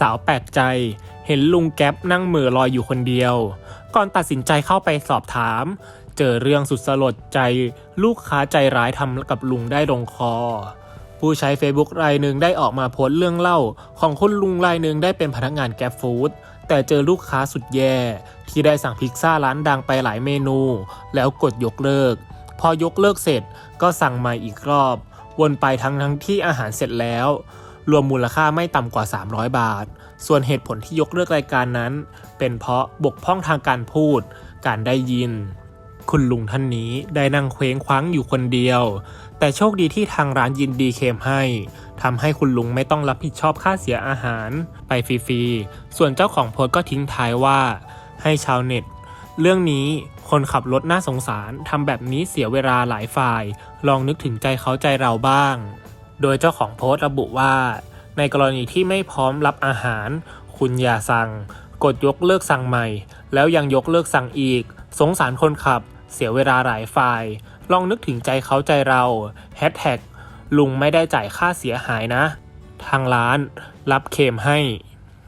สาวแปลกใจ เห็นลุงแก๊ปนั่งเหม่อลอยอยู่คนเดียว ก่อนตัดสินใจเข้าไปสอบถาม เจอเรื่องสุดสลดใจ ลูกค้าใจร้ายทำกับลุงได้ลงคอ ผู้ใช้ Facebook รายหนึ่งได้ออกมาโพสต์เรื่องเล่า ของคุณลุงรายหนึ่งได้เป็นพนักงานแกร็บฟู้ดแต่เจอลูกค้าสุดแย่ ที่ได้สั่งพิซซ่าร้านดังไปหลายเมนู แล้วกดยกเลิก พอยกเลิกเสร็จก็สั่งใหม่อีกรอบ วนไปทั้งทั้งที่อาหารเสร็จแล้ว รวมมูลค่าไม่ต่ำกว่า 300 บาท ส่วนเหตุผลที่ยกเลิกรายการนั้น เป็นเพราะบกพร่องทางการพูด การได้ยิน คุณลุงท่านนี้ได้นั่งเคว้งคว้างอยู่คนเดียว แต่โชคดีที่ทางร้านยินดีเคมให้ทำให้คุณลุงไม่ต้องรับผิดชอบค่าเสียอาหาร ไปฟรีๆ ส่วนเจ้าของโพสก็ทิ้งท้ายว่า ให้ชาวเน็ต เรื่องนี้คนขับรถน่าสงสารทำแบบนี้เสียเวลาหลายฝ่าย ลองนึกถึงใจเขาใจเราบ้าง โดยเจ้าของโพสต์ระบุว่า ในกรณีที่ไม่พร้อมรับอาหาร คุณอย่าสั่ง กดยกเลิกสั่งใหม่ แล้วยังยกเลิกสั่งอีก สงสารคนขับ เสียเวลาหลายฝ่าย ลองนึกถึงใจเขาใจเราแฮชแท็กลุงไม่ได้จ่ายค่าเสียหายนะ ทางร้านรับเคมให้